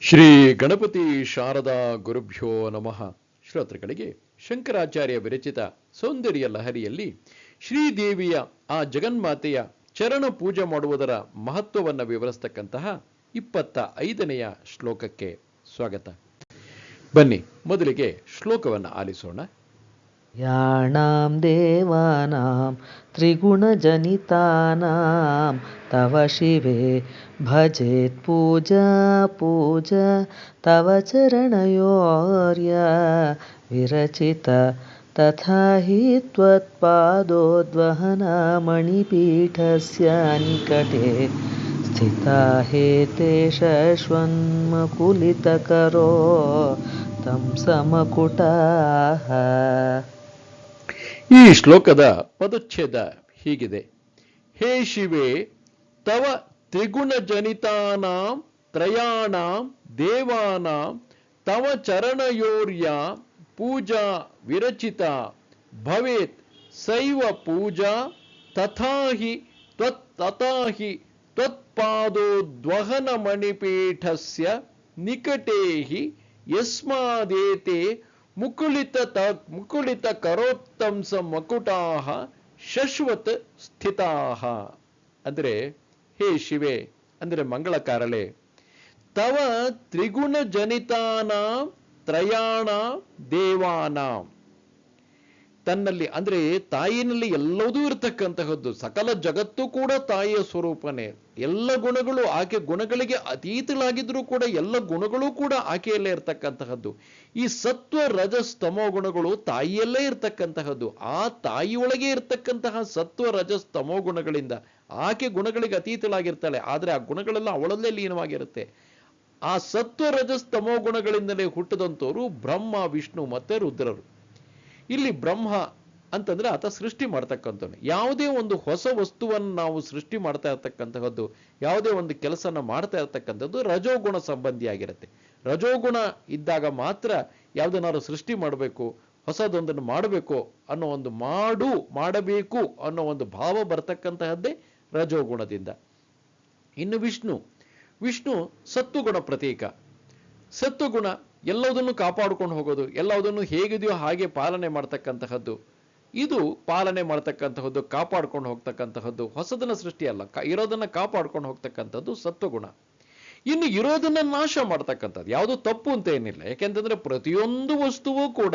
ಶ್ರೀ ಗಣಪತಿ ಶಾರದಾ ಗುರುಭ್ಯೋ ನಮಃ. ಶ್ರೋತೃಗಳಿಗೆ ಶಂಕರಾಚಾರ್ಯ ವಿರಚಿತ ಸೌಂದರ್ಯ ಲಹರಿಯಲ್ಲಿ ಶ್ರೀದೇವಿಯ ಆ ಜಗನ್ಮಾತೆಯ ಚರಣ ಪೂಜೆ ಮಾಡುವುದರ ಮಹತ್ವವನ್ನು ವಿವರಿಸ್ತಕ್ಕಂತಹ ಇಪ್ಪತ್ತ ಐದನೆಯ ಶ್ಲೋಕಕ್ಕೆ ಸ್ವಾಗತ. ಬನ್ನಿ, ಮೊದಲಿಗೆ ಶ್ಲೋಕವನ್ನು ಆಲಿಸೋಣ. याणां देवानां त्रिगुणजनितानां तव शिवे भजेत् पूजा पूजा तव चरणयोर्य विरचित तथा हि त्वत्पादोद्वहनमणिपीठस्य निकटे स्थिता हे ते शश्वन्मकुलितकरो तं समकुटाः ಈ ಶ್ಲೋಕದ ಪದಚ್ಛೇದ ಹೀಗಿದೆ. ಹೇ ಶಿವೆ, ತವ ತ್ರಿಗುಣ ಜನಿತಾನಾಂ ತ್ರಯಾಣಾಂ, ದೇವಾನಾಂ, ತವ ಚರಣಯೋರ್ಯ, ಪೂಜಾ ವಿರಚಿತ, ಭವೇತ್ ಸೈವ ಪೂಜಾ, ತಥಾಹಿ ತ್ವತ್ ತಥಾ ಹಿ ತ್ವತ್ಪಾದೋದ್ವಹನ ಮಣಿಪೀಠಸ್ಯ ನಿಕಟೇಹಿ, ಯಸ್ಮಾದೇತೆ ಮುಕುಳಿತ ತ, ಮುಕುಳಿತ ಕರೋತ್ತಂಸ ಮಕುಟಾಹ ಶಶ್ವತ್ ಸ್ಥಿತಾಹ. ಅಂದರೆ, ಹೇ ಶಿವೆ, ಅಂದ್ರೆ ಮಂಗಳಕಾರಳೆ, ತವ ತ್ರಿಗುಣ ಜನಿತಾನ ತ್ರಯಾಣ ದೇವಾನ. ತನ್ನಲ್ಲಿ, ಅಂದರೆ ತಾಯಿನಲ್ಲಿ ಎಲ್ಲದೂ ಇರತಕ್ಕಂತಹದ್ದು. ಸಕಲ ಜಗತ್ತು ಕೂಡ ತಾಯಿಯ ಸ್ವರೂಪನೇ. ಎಲ್ಲ ಗುಣಗಳು ಆಕೆ ಗುಣಗಳಿಗೆ ಅತೀತಳಾಗಿದ್ರೂ ಕೂಡ ಎಲ್ಲ ಗುಣಗಳು ಕೂಡ ಆಕೆಯಲ್ಲೇ ಇರತಕ್ಕಂತಹದ್ದು. ಈ ಸತ್ವ, ರಜಸ್ ಗುಣಗಳು ತಾಯಿಯಲ್ಲೇ ಇರತಕ್ಕಂತಹದ್ದು. ಆ ತಾಯಿಯೊಳಗೆ ಇರತಕ್ಕಂತಹ ಸತ್ವ, ರಜಸ್ ಗುಣಗಳಿಂದ ಆಕೆ ಗುಣಗಳಿಗೆ ಅತೀತಳಾಗಿರ್ತಾಳೆ. ಆದರೆ ಆ ಗುಣಗಳೆಲ್ಲ ಅವಳಲ್ಲೇ ಲೀನವಾಗಿರುತ್ತೆ. ಆ ಸತ್ವ, ರಜಸ್, ತಮೋ ಗುಣಗಳಿಂದಲೇ ಹುಟ್ಟಿದಂಥವರು ಬ್ರಹ್ಮ, ವಿಷ್ಣು ಮತ್ತೆ ರುದ್ರರು. ಇಲ್ಲಿ ಬ್ರಹ್ಮ ಅಂತಂದ್ರೆ ಆತ ಸೃಷ್ಟಿ ಮಾಡ್ತಕ್ಕಂಥವ್ನು. ಯಾವುದೇ ಒಂದು ಹೊಸ ವಸ್ತುವನ್ನು ನಾವು ಸೃಷ್ಟಿ ಮಾಡ್ತಾ ಇರ್ತಕ್ಕಂತಹದ್ದು, ಯಾವುದೇ ಒಂದು ಕೆಲಸನ ಮಾಡ್ತಾ ಇರ್ತಕ್ಕಂಥದ್ದು ರಜೋಗುಣ ಸಂಬಂಧಿಯಾಗಿರುತ್ತೆ. ರಜೋಗುಣ ಇದ್ದಾಗ ಮಾತ್ರ ಯಾವುದನ್ನಾರು ಸೃಷ್ಟಿ ಮಾಡಬೇಕು, ಹೊಸದೊಂದನ್ನು ಮಾಡಬೇಕು ಅನ್ನೋ ಒಂದು ಮಾಡು, ಮಾಡಬೇಕು ಅನ್ನೋ ಒಂದು ಭಾವ ಬರ್ತಕ್ಕಂತಹದ್ದೇ ರಜೋಗುಣದಿಂದ. ಇನ್ನು ವಿಷ್ಣು ವಿಷ್ಣು ಸತ್ತುಗುಣ ಪ್ರತೀಕ. ಸತ್ವಗುಣ ಎಲ್ಲದನ್ನು ಕಾಪಾಡಿಕೊಂಡು ಹೋಗೋದು, ಎಲ್ಲದನ್ನು ಹೇಗಿದೆಯೋ ಹಾಗೆ ಪಾಲನೆ ಮಾಡ್ತಕ್ಕಂತಹದ್ದು. ಇದು ಪಾಲನೆ ಮಾಡ್ತಕ್ಕಂತಹದ್ದು, ಕಾಪಾಡ್ಕೊಂಡು ಹೋಗ್ತಕ್ಕಂತಹದ್ದು ಹೊಸದನ್ನ ಸೃಷ್ಟಿ ಅಲ್ಲ ಕ- ಇರೋದನ್ನ ಕಾಪಾಡ್ಕೊಂಡು ಹೋಗ್ತಕ್ಕಂಥದ್ದು ಸತ್ವಗುಣ. ಇನ್ನು ಇರೋದನ್ನ ನಾಶ ಮಾಡ್ತಕ್ಕಂಥದ್ದು, ಯಾವುದು ತಪ್ಪು ಅಂತ ಏನಿಲ್ಲ. ಯಾಕೆಂತಂದ್ರೆ ಪ್ರತಿಯೊಂದು ವಸ್ತುವು ಕೂಡ